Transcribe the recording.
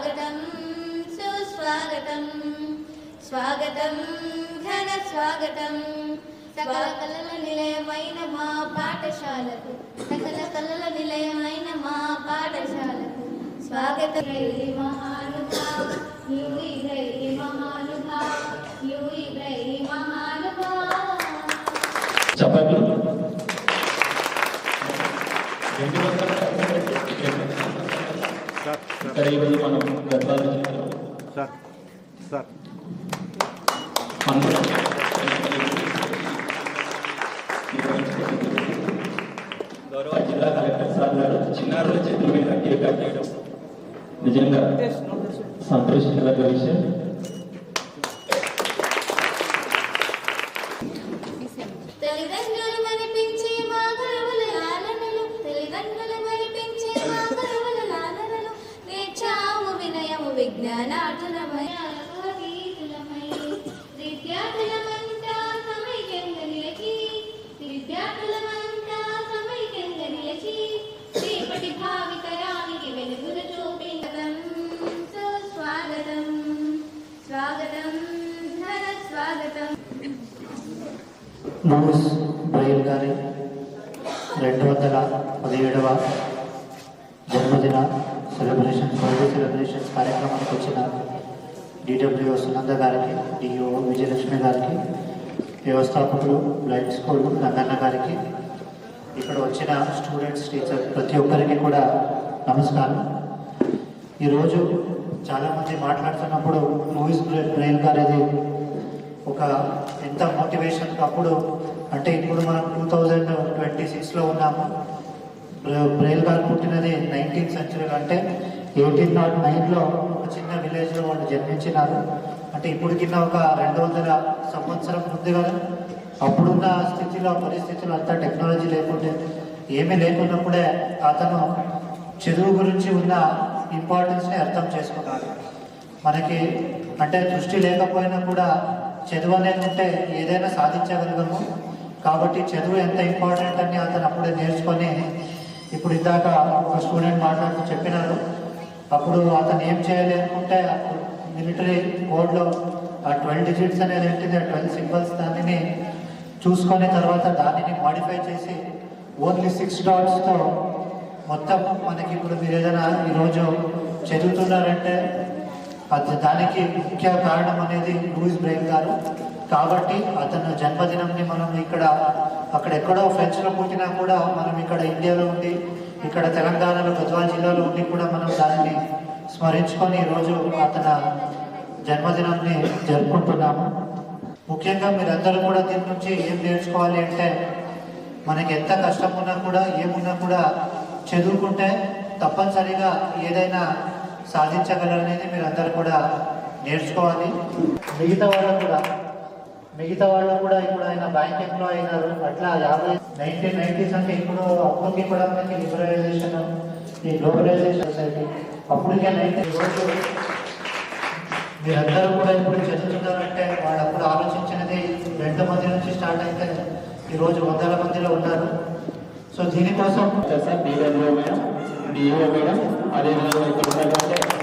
స్వాగతం సుస్వాగతం స్వాగతం ఘన స్వాగతం. సకల కళల నిలయమైన మా పాఠశాలకు సకల కళల నిలయమైన మా పాఠశాలకు స్వాగతం. మహా ఇక్కడ ఈరోజు మనం సార్ సార్. గౌరవ జిల్లా కలెక్టర్ సార్ గారు చిన్నారుల చేతుల మీద కేక్ కట్ చేయడం నిజంగా సంతోషించదగ్గ విషయం. మూస్ బ్రయల్ గారి రెండు వందల పదిహేడవ జన్మదిన సెలబ్రేషన్ బర్త్డే సెలబ్రేషన్స్ కార్యక్రమానికి వచ్చిన డిడబ్ల్యూఓ సునంద గారికి డిఓ విజయలక్ష్మి గారికి వ్యవస్థాపకులు బ్లైండ్ స్కూల్ రంగన్న గారికి ఇక్కడ వచ్చిన స్టూడెంట్స్ టీచర్ ప్రతి ఒక్కరికి కూడా నమస్కారం. ఈరోజు చాలామంది మాట్లాడుతున్నప్పుడు లూయిస్ గారు అది ఒక ఎంత మోటివేషన్ అప్పుడు అంటే ఇప్పుడు మనం టూ థౌజండ్ ట్వంటీ సిక్స్లో ఉన్నాము. బ్ర- బ్రెయిల్ గారు పుట్టినది నైన్టీన్త్ సెంచురీలో అంటే ఎయిటీన్ నాట్ నైన్లో ఒక చిన్న విలేజ్లో వాళ్ళు జన్మించినారు. అంటే ఇప్పుడు కింద ఒక రెండు వందల సంవత్సరం ముందు కదా. అప్పుడున్న స్థితిలో పరిస్థితులు అంతా టెక్నాలజీ లేకుంటే ఏమీ లేకున్నప్పుడే అతను చదువు గురించి ఉన్న ఇంపార్టెన్స్ని అర్థం చేసుకున్నాడు మనకి అంటే దృష్టి లేకపోయినా కూడా చదువు అనేది ఉంటే ఏదైనా సాధించగలగము. కాబట్టి చదువు ఎంత ఇంపార్టెంట్ అని అతను అప్పుడే నేర్చుకొని ఇప్పుడు ఇందాక ఒక స్టూడెంట్ మాట్లాడుతూ చెప్పినారు. అప్పుడు అతను ఏం చేయాలి అనుకుంటే మిలిటరీ కోడ్లో ఆ ట్వెల్వ్ డిజిట్స్ అనేది ఏంటిది? ఆ ట్వెల్వ్ సింబల్స్ దానిని చూసుకొని తర్వాత దానిని మాడిఫై చేసి ఓన్లీ సిక్స్ డాట్స్తో మొత్తం మనకి ఇప్పుడు మీరు ఏదైనా ఈరోజు చదువుతున్నారంటే అది దానికి ముఖ్య కారణం అనేది లూయిస్ బ్రేక్ గారు. కాబట్టి అతను జన్మదినంని మనం ఇక్కడ అక్కడ ఎక్కడో ఫ్రెంచ్లో పుట్టినా కూడా మనం ఇక్కడ ఇండియాలో ఉండి ఇక్కడ తెలంగాణలో గద్వాల్ జిల్లాలో ఉండి కూడా మనం దానిని స్మరించుకొని ఈరోజు అతను జన్మదినాన్ని జరుపుకుంటున్నాము. ముఖ్యంగా మీరందరూ కూడా దీని నుంచి ఏం నేర్చుకోవాలి అంటే మనకి ఎంత కష్టం ఉన్నా కూడా ఏమున్నా కూడా చదువుకుంటే తప్పనిసరిగా ఏదైనా సాధించగలరనేది మీరు అందరూ కూడా నేర్చుకోవాలి. మిగతా వాళ్ళు కూడా మిగతా వాళ్ళు కూడా ఇప్పుడు ఆయన బ్యాంక్ ఎంప్లాయ్ అయినారు. అట్లా యాభై నైన్టీన్ నైన్టీస్ అంటే ఇప్పుడు అప్పటికి కూడా మనకి లిబరలైజేషన్ ఈ గ్లోబలైజేషన్ సొసైటీ అప్పటికే నైన్టీన్ రోజు మీరందరూ కూడా ఇప్పుడు చదువుతున్నారంటే వాళ్ళు అప్పుడు ఆలోచించినది రెండు మంది నుంచి స్టార్ట్ అయితే ఈరోజు వందల మందిలో ఉన్నారు. సో దీనికోసం sir DO madam DO madam అదేవిధంగా ఇక్కడ ఉన్నటువంటి